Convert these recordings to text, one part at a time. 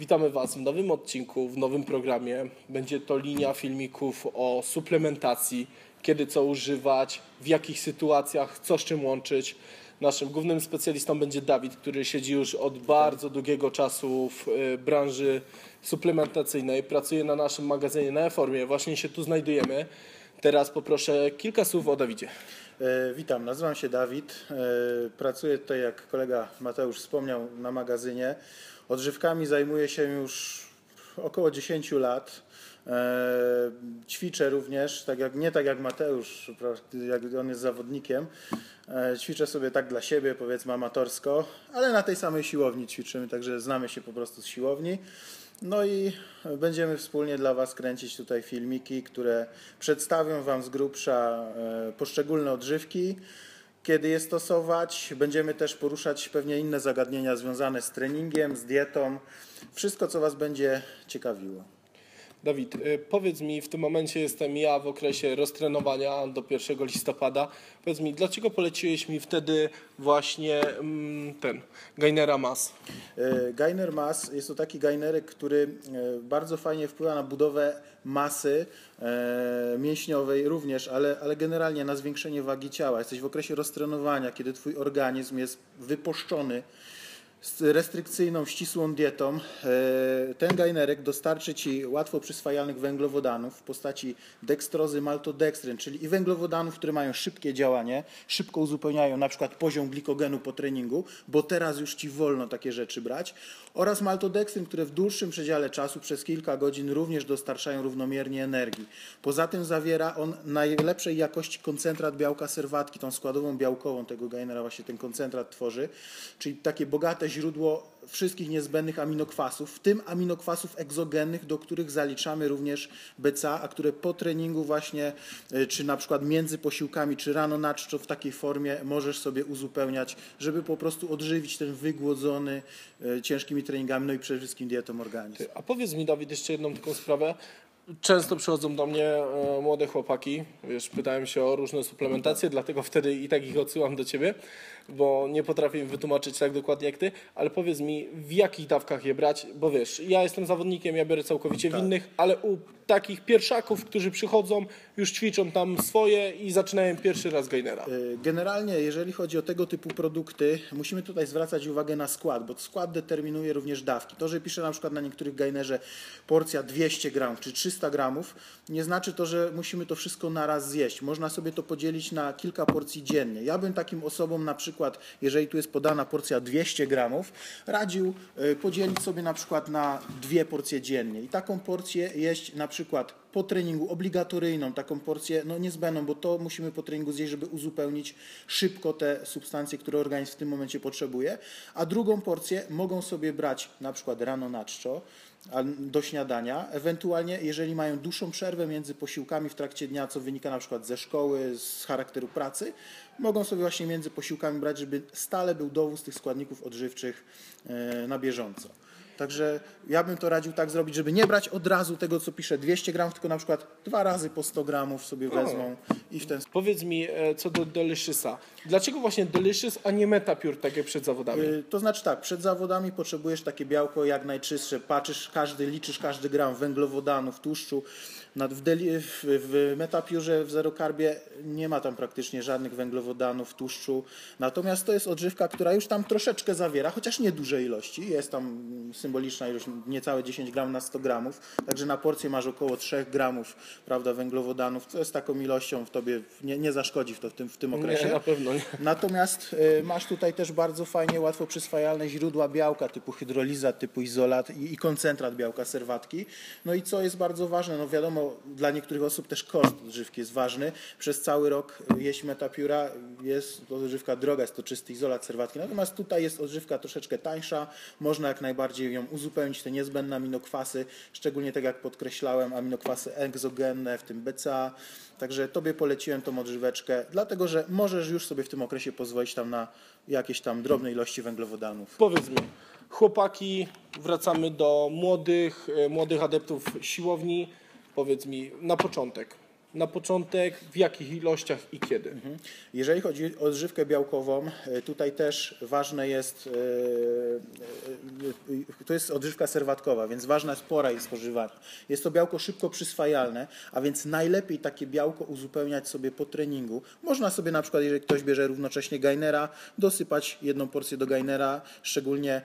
Witamy Was w nowym odcinku, w nowym programie. Będzie to linia filmików o suplementacji, kiedy co używać, w jakich sytuacjach, co z czym łączyć. Naszym głównym specjalistą będzie Dawid, który siedzi już od bardzo długiego czasu w y, branży suplementacyjnej. Pracuje na naszym magazynie na e-formie. Właśnie się tu znajdujemy. Teraz poproszę kilka słów o Dawidzie. E, Witam, nazywam się Dawid. E, Pracuję tutaj, jak kolega Mateusz wspomniał, na magazynie. Odżywkami zajmuję się już około 10 lat. E, Ćwiczę również, tak jak, nie tak jak Mateusz, jak on jest zawodnikiem. Ćwiczę sobie tak dla siebie, powiedzmy amatorsko, ale na tej samej siłowni ćwiczymy, także znamy się po prostu z siłowni. No i będziemy wspólnie dla Was kręcić tutaj filmiki, które przedstawią Wam z grubsza e, poszczególne odżywki, kiedy je stosować. Będziemy też poruszać pewnie inne zagadnienia związane z treningiem, z dietą. Wszystko, co Was będzie ciekawiło. Dawid, y, powiedz mi, w tym momencie jestem ja w okresie roztrenowania do 1 listopada. Powiedz mi, dlaczego poleciłeś mi wtedy właśnie mm, ten Gainera Mass? E, Gainer Mass jest to taki gainerek, który e, bardzo fajnie wpływa na budowę masy e, mięśniowej również, ale, ale generalnie na zwiększenie wagi ciała. Jesteś w okresie roztrenowania, kiedy twój organizm jest wypuszczony z restrykcyjną, ścisłą dietą. E, Ten gainerek dostarczy Ci łatwo przyswajalnych węglowodanów w postaci dekstrozy, maltodekstryn, czyli i węglowodanów, które mają szybkie działanie, szybko uzupełniają na przykład poziom glikogenu po treningu, bo teraz już Ci wolno takie rzeczy brać, oraz maltodekstryn, które w dłuższym przedziale czasu przez kilka godzin również dostarczają równomiernie energii. Poza tym zawiera on najlepszej jakości koncentrat białka serwatki, tą składową białkową tego gainera właśnie ten koncentrat tworzy, czyli takie bogate źródło wszystkich niezbędnych aminokwasów, w tym aminokwasów egzogennych, do których zaliczamy również BCA, a które po treningu właśnie, y, czy na przykład między posiłkami, czy rano na czczo w takiej formie możesz sobie uzupełniać, żeby po prostu odżywić ten wygłodzony y, ciężkimi treningami, no i przede wszystkim dietą organizm. A powiedz mi, Dawid, jeszcze jedną taką sprawę. Często przychodzą do mnie e, młode chłopaki, wiesz, pytają się o różne suplementacje, dlatego wtedy i tak ich odsyłam do ciebie, bo nie potrafię im wytłumaczyć tak dokładnie jak ty, ale powiedz mi, w jakich dawkach je brać, bo wiesz, ja jestem zawodnikiem, ja biorę całkowicie w innych, ale u takich pierwszaków, którzy przychodzą, już ćwiczą tam swoje i zaczynają pierwszy raz gainera. Y, Generalnie, jeżeli chodzi o tego typu produkty, musimy tutaj zwracać uwagę na skład, bo skład determinuje również dawki. To, że pisze na przykład na niektórych gainerze porcja 200 gramów czy 300 gramów, nie znaczy to, że musimy to wszystko naraz zjeść. Można sobie to podzielić na kilka porcji dziennie. Ja bym takim osobom na przykład, jeżeli tu jest podana porcja 200 gramów, radził y, podzielić sobie na przykład na dwie porcje dziennie i taką porcję jeść na przykład po treningu obligatoryjną, taką porcję no niezbędną, bo to musimy po treningu zjeść, żeby uzupełnić szybko te substancje, które organizm w tym momencie potrzebuje, a drugą porcję mogą sobie brać na przykład rano na czczo, do śniadania, ewentualnie jeżeli mają dłuższą przerwę między posiłkami w trakcie dnia, co wynika na przykład ze szkoły, z charakteru pracy, mogą sobie właśnie między posiłkami brać, żeby stale był dowóz tych składników odżywczych e, na bieżąco. Także ja bym to radził tak zrobić, żeby nie brać od razu tego, co pisze 200 gramów, tylko na przykład dwa razy po 100 gramów sobie wezmą i w ten sposób. Powiedz mi e, co do Delicious'a. Dlaczego właśnie Delicious, a nie Metapure, tak jak przed zawodami? Y, To znaczy tak, przed zawodami potrzebujesz takie białko jak najczystsze, patrzysz każdy, liczysz każdy gram węglowodanów, tłuszczu. W, deli, w, w metapiurze, w zerokarbie nie ma tam praktycznie żadnych węglowodanów, tłuszczu. Natomiast to jest odżywka, która już tam troszeczkę zawiera, chociaż nie duże ilości. Jest tam symboliczna ilość, niecałe 10 gram na 100 gramów. Także na porcję masz około 3 gramów prawda, węglowodanów, co jest taką ilością w tobie nie, nie zaszkodzi w, to, w, tym, w tym okresie. Nie, na pewno nie. Natomiast y, masz tutaj też bardzo fajnie, łatwo przyswajalne źródła białka typu hydrolizat, typu izolat i, i koncentrat białka serwatki. No i co jest bardzo ważne, no wiadomo, dla niektórych osób też koszt odżywki jest ważny. Przez cały rok y, jeść metapiura jest to odżywka droga, jest to czysty izolat serwatki. Natomiast tutaj jest odżywka troszeczkę tańsza, można jak najbardziej ją uzupełnić, te niezbędne aminokwasy, szczególnie tak jak podkreślałem, aminokwasy egzogenne, w tym BCA. Także Tobie poleciłem tą odżyweczkę, dlatego że możesz już sobie w tym okresie pozwolić tam na jakieś tam drobne ilości węglowodanów. Powiedz mi, chłopaki, wracamy do młodych, e, młodych adeptów siłowni. Powiedz mi, na początek, na początek, w jakich ilościach i kiedy? Jeżeli chodzi o odżywkę białkową, e, tutaj też ważne jest, e, e, to jest odżywka serwatkowa, więc ważna jest pora jej spożywania. Jest to białko szybko przyswajalne, a więc najlepiej takie białko uzupełniać sobie po treningu. Można sobie na przykład, jeżeli ktoś bierze równocześnie gainera, dosypać jedną porcję do gainera, szczególnie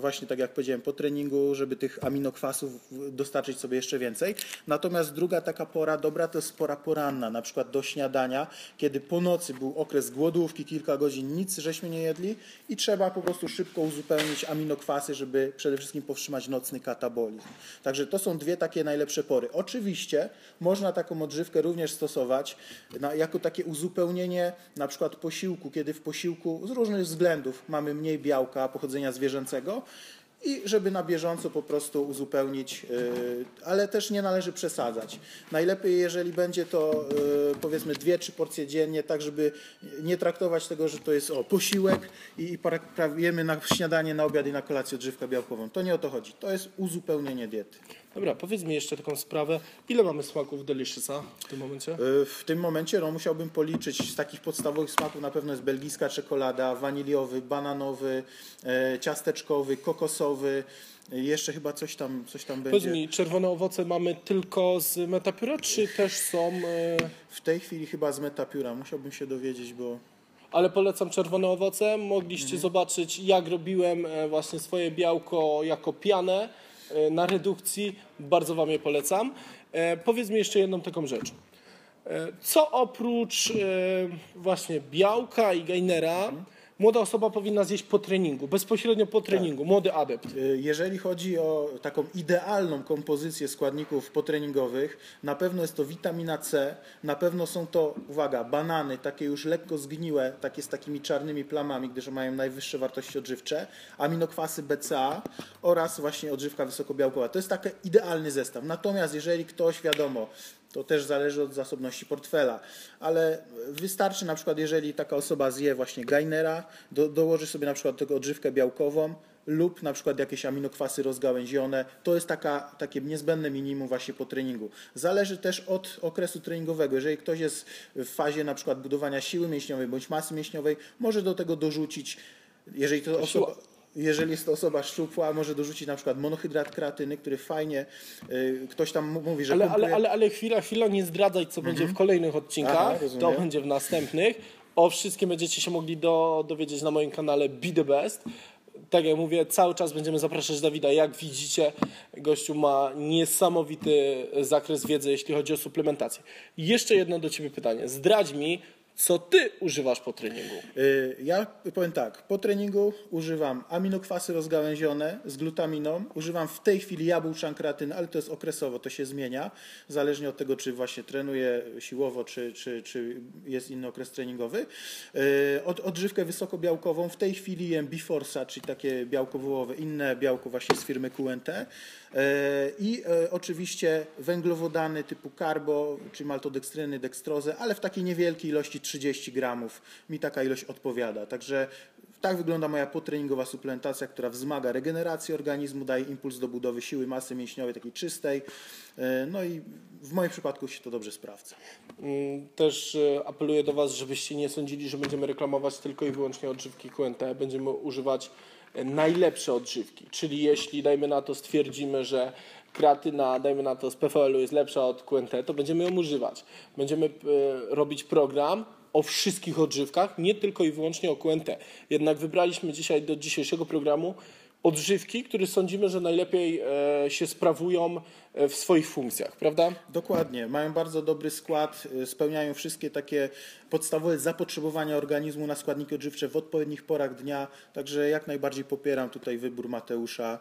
właśnie tak jak powiedziałem po treningu, żeby tych aminokwasów dostarczyć sobie jeszcze więcej. Natomiast druga taka pora dobra to jest pora poranna, na przykład do śniadania, kiedy po nocy był okres głodówki, kilka godzin nic żeśmy nie jedli i trzeba po prostu szybko uzupełnić aminokwasy, żeby przede wszystkim powstrzymać nocny katabolizm. Także to są dwie takie najlepsze pory. Oczywiście można taką odżywkę również stosować na, jako takie uzupełnienie na przykład posiłku, kiedy w posiłku z różnych względów mamy mniej białka pochodzenia zwierzęcego i żeby na bieżąco po prostu uzupełnić, yy, ale też nie należy przesadzać. Najlepiej, jeżeli będzie to yy, powiedzmy dwie, trzy porcje dziennie, tak żeby nie traktować tego, że to jest o, posiłek i, i pra- prawiemy na śniadanie, na obiad i na kolację odżywkę białkową. To nie o to chodzi. To jest uzupełnienie diety. Dobra, powiedz mi jeszcze taką sprawę. Ile mamy smaków Delicious'a w tym momencie? Y, W tym momencie no, musiałbym policzyć z takich podstawowych smaków na pewno jest belgijska czekolada, waniliowy, bananowy, e, ciasteczkowy, kokosowy. y, Jeszcze chyba coś tam, coś tam Powiedz będzie. mi, czerwone owoce mamy tylko z Metapióra, czy też są... e, W tej chwili chyba z Metapióra. Musiałbym się dowiedzieć, bo Ale polecam czerwone owoce. Mogliście zobaczyć, jak robiłem e, właśnie swoje białko jako pianę e, na redukcji. Bardzo Wam je polecam. E, Powiedz mi jeszcze jedną taką rzecz. E, Co oprócz e, właśnie białka i gainera młoda osoba powinna zjeść po treningu, bezpośrednio po treningu, młody adept? Y, Jeżeli chodzi o taką idealną kompozycję składników potreningowych, na pewno jest to witamina C, na pewno są to, uwaga, banany, takie już lekko zgniłe, takie z takimi czarnymi plamami, gdyż mają najwyższe wartości odżywcze, aminokwasy BCA oraz właśnie odżywka wysokobiałkowa. To jest taki idealny zestaw. Natomiast jeżeli ktoś, wiadomo, to też zależy od zasobności portfela, ale wystarczy na przykład, jeżeli taka osoba zje właśnie gainera, do, dołoży sobie na przykład tego odżywkę białkową, lub na przykład jakieś aminokwasy rozgałęzione. To jest taka, takie niezbędne minimum właśnie po treningu. Zależy też od okresu treningowego. Jeżeli ktoś jest w fazie na przykład budowania siły mięśniowej bądź masy mięśniowej, może do tego dorzucić, jeżeli to osoba... Jeżeli jest to osoba szczupła, może dorzucić na przykład monohydrat kreatyny, który fajnie, y, ktoś tam mówi, że Ale, pompuje- ale, ale, ale chwila, chwila, nie zdradzaj, co będzie w kolejnych odcinkach. Mhm. Aha, to będzie w następnych. O wszystkim będziecie się mogli do, dowiedzieć na moim kanale Be The Best. Tak jak mówię, cały czas będziemy zapraszać Dawida. Jak widzicie, gościu ma niesamowity zakres wiedzy, jeśli chodzi o suplementację. Jeszcze jedno do Ciebie pytanie. Zdradź mi, co Ty używasz po treningu. Y, Ja powiem tak, po treningu używam aminokwasy rozgałęzione z glutaminą, używam w tej chwili jabłczan kreatyny, ale to jest okresowo, to się zmienia, zależnie od tego, czy właśnie trenuję siłowo, czy, czy, czy jest inny okres treningowy. Y, Od, odżywkę wysokobiałkową w tej chwili jem Biforsa, czyli takie białko wołowe, inne białko właśnie z firmy QNT. Y, I y, oczywiście węglowodany typu karbo, czy maltodekstryny, dekstrozę, ale w takiej niewielkiej ilości 30 gramów mi taka ilość odpowiada. Także tak wygląda moja potreningowa suplementacja, która wzmaga regenerację organizmu, daje impuls do budowy siły masy mięśniowej takiej czystej. Y, No i w moim przypadku się to dobrze sprawdza. Mm, Też e, apeluję do Was, żebyście nie sądzili, że będziemy reklamować tylko i wyłącznie odżywki QNT. Będziemy używać e, najlepsze odżywki. Czyli jeśli, dajmy na to, stwierdzimy, że kreatyna, dajmy na to, z PVL-u jest lepsza od QNT, to będziemy ją używać. Będziemy e, robić program o wszystkich odżywkach, nie tylko i wyłącznie o QNT. Jednak wybraliśmy dzisiaj do dzisiejszego programu odżywki, które sądzimy, że najlepiej e, się sprawują e, w swoich funkcjach, prawda? Dokładnie. Mają bardzo dobry skład, y, spełniają wszystkie takie podstawowe zapotrzebowania organizmu na składniki odżywcze w odpowiednich porach dnia. Także jak najbardziej popieram tutaj wybór Mateusza.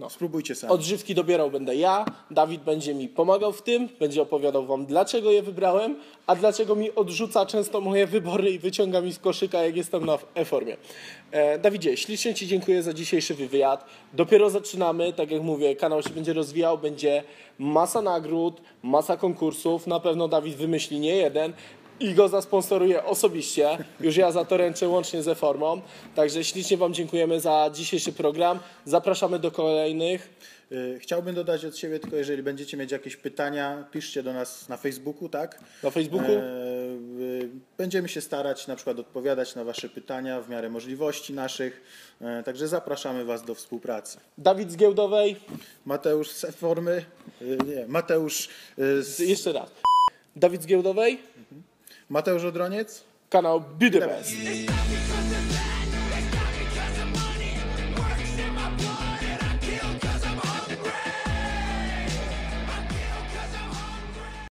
No. Spróbujcie sami. Odżywki dobierał będę ja, Dawid będzie mi pomagał w tym, będzie opowiadał wam dlaczego je wybrałem, a dlaczego mi odrzuca często moje wybory i wyciąga mi z koszyka jak jestem na e-formie. E, Dawidzie, ślicznie Ci dziękuję za dzisiejszy wywiad. Dopiero zaczynamy, tak jak mówię, kanał się będzie rozwijał, będzie masa nagród, masa konkursów, na pewno Dawid wymyśli nie jeden, i go zasponsoruję osobiście. Już ja za to ręczę łącznie ze formą. Także ślicznie Wam dziękujemy za dzisiejszy program. Zapraszamy do kolejnych. Y, Chciałbym dodać od siebie tylko, jeżeli będziecie mieć jakieś pytania, piszcie do nas na Facebooku, tak? Na Facebooku? E, y, Będziemy się starać na przykład odpowiadać na Wasze pytania w miarę możliwości naszych, e, także zapraszamy Was do współpracy. Dawid z Giełdowej. Mateusz z formy, y, nie, Mateusz z, Jeszcze raz. Dawid z Giełdowej. Mateusz Odroniec. Kanał Be The Best.